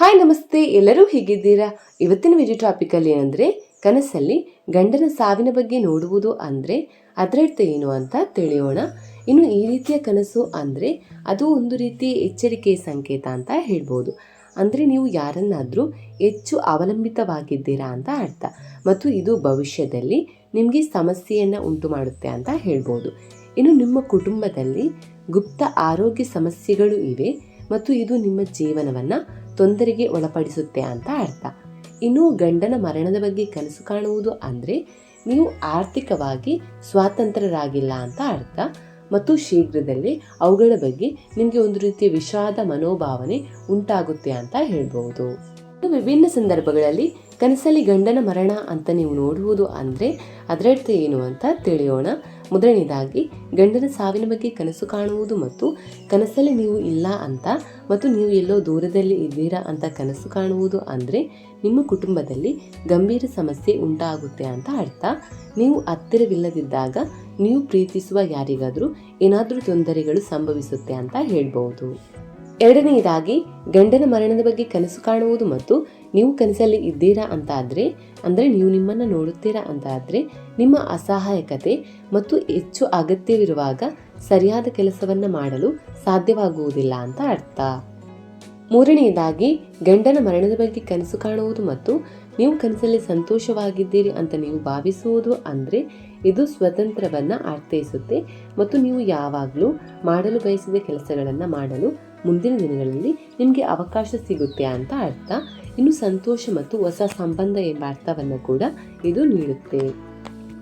Hi, ನಮಸ್ತೆ. ಎಲ್ಲರೂ ಹೇಗಿದ್ದೀರಾ? ಇವತ್ತಿನ ವಿಡಿಯೋ ಟಾಪಿಕಲ್ಲಿ ಏನಂದರೆ, ಕನಸಲ್ಲಿ ಗಂಡನ ಸಾವಿನ ಬಗ್ಗೆ ನೋಡುವುದು ಅಂದರೆ ಅದರರ್ಥ ಏನು ಅಂತ ತಿಳಿಯೋಣ. ಇನ್ನು ಈ ರೀತಿಯ ಕನಸು ಅಂದರೆ ಅದು ಒಂದು ರೀತಿ ಎಚ್ಚರಿಕೆಯ ಸಂಕೇತ ಅಂತ ಹೇಳ್ಬೋದು. ಅಂದರೆ ನೀವು ಯಾರನ್ನಾದರೂ ಹೆಚ್ಚು ಅವಲಂಬಿತವಾಗಿದ್ದೀರಾ ಅಂತ ಅರ್ಥ. ಮತ್ತು ಇದು ಭವಿಷ್ಯದಲ್ಲಿ ನಿಮಗೆ ಸಮಸ್ಯೆಯನ್ನು ಉಂಟು ಮಾಡುತ್ತೆ ಅಂತ ಹೇಳ್ಬೋದು. ಇನ್ನು ನಿಮ್ಮ ಕುಟುಂಬದಲ್ಲಿ ಗುಪ್ತ ಆರೋಗ್ಯ ಸಮಸ್ಯೆಗಳು ಇವೆ. ಮತ್ತು ಇದು ನಿಮ್ಮ ಜೀವನವನ್ನು ತೊಂದರೆಗೆ ಒಳಪಡಿಸುತ್ತೆ ಅಂತ ಅರ್ಥ. ಇನ್ನು ಗಂಡನ ಮರಣದ ಬಗ್ಗೆ ಕನಸು ಕಾಣುವುದು ಅಂದರೆ ನೀವು ಆರ್ಥಿಕವಾಗಿ ಸ್ವಾತಂತ್ರ್ಯರಾಗಿಲ್ಲ ಅಂತ ಅರ್ಥ. ಮತ್ತು ಶೀಘ್ರದಲ್ಲೇ ಅವುಗಳ ಬಗ್ಗೆ ನಿಮಗೆ ಒಂದು ರೀತಿಯ ವಿಷಾದ ಮನೋಭಾವನೆ ಉಂಟಾಗುತ್ತೆ ಅಂತ ಹೇಳ್ಬೋದು. ವಿಭಿನ್ನ ಸಂದರ್ಭಗಳಲ್ಲಿ ಕನಸಲ್ಲಿ ಗಂಡನ ಮರಣ ಅಂತ ನೀವು ನೋಡುವುದು ಅಂದರೆ ಅದರರ್ಥ ಏನು ಅಂತ ತಿಳಿಯೋಣ. ಮೊದಲನೇದಾಗಿ, ಗಂಡನ ಸಾವಿನ ಬಗ್ಗೆ ಕನಸು ಕಾಣುವುದು ಮತ್ತು ಕನಸಲ್ಲಿ ನೀವು ಇಲ್ಲ ಅಂತ ಮತ್ತು ನೀವು ಎಲ್ಲೋ ದೂರದಲ್ಲಿ ಇದ್ದೀರಾ ಅಂತ ಕನಸು ಕಾಣುವುದು ಅಂದರೆ ನಿಮ್ಮ ಕುಟುಂಬದಲ್ಲಿ ಗಂಭೀರ ಸಮಸ್ಯೆ ಉಂಟಾಗುತ್ತೆ ಅಂತ ಅರ್ಥ. ನೀವು ಹತ್ತಿರವಿಲ್ಲದಿದ್ದಾಗ, ನೀವು ಪ್ರೀತಿಸುವ ಯಾರಿಗಾದರೂ ಏನಾದರೂ ತೊಂದರೆಗಳು ಸಂಭವಿಸುತ್ತೆ ಅಂತ ಹೇಳ್ಬೋದು ಎರಡನೆಯದಾಗಿ, ಗಂಡನ ಮರಣದ ಬಗ್ಗೆ ಕನಸು ಕಾಣುವುದು ಮತ್ತು ನೀವು ಕನಸಲ್ಲಿ ಇದ್ದೀರಾ ಅಂತ ಆದರೆ ಅಂದರೆ ನೀವು ನಿಮ್ಮನ್ನು ನೋಡುತ್ತೀರಾ ಅಂತ ಆದರೆ ನಿಮ್ಮ ಅಸಹಾಯಕತೆ ಮತ್ತು ಹೆಚ್ಚು ಅಗತ್ಯವಿರುವಾಗ ಸರಿಯಾದ ಕೆಲಸವನ್ನು ಮಾಡಲು ಸಾಧ್ಯವಾಗುವುದಿಲ್ಲ ಅಂತ ಅರ್ಥ. ಮೂರನೆಯದಾಗಿ, ಗಂಡನ ಮರಣದ ಬಗ್ಗೆ ಕನಸು ಕಾಣುವುದು ಮತ್ತು ನೀವು ಕನಸಲ್ಲಿ ಸಂತೋಷವಾಗಿದ್ದೀರಿ ಅಂತ ನೀವು ಭಾವಿಸುವುದು ಅಂದರೆ ಇದು ಸ್ವತಂತ್ರವನ್ನು ಅರ್ಥೈಸುತ್ತೆ ಮತ್ತು ನೀವು ಯಾವಾಗಲೂ ಮಾಡಲು ಬಯಸಿದ ಕೆಲಸಗಳನ್ನು ಮಾಡಲು ಮುಂದಿನ ದಿನಗಳಲ್ಲಿ ನಿಮಗೆ ಅವಕಾಶ ಸಿಗುತ್ತೆ ಅಂತ ಅರ್ಥ. ಇನ್ನು ಸಂತೋಷ ಮತ್ತು ಹೊಸ ಸಂಬಂಧ ಎಂಬ ಅರ್ಥವನ್ನು ಕೂಡ ಇದು ನೀಡುತ್ತೆ.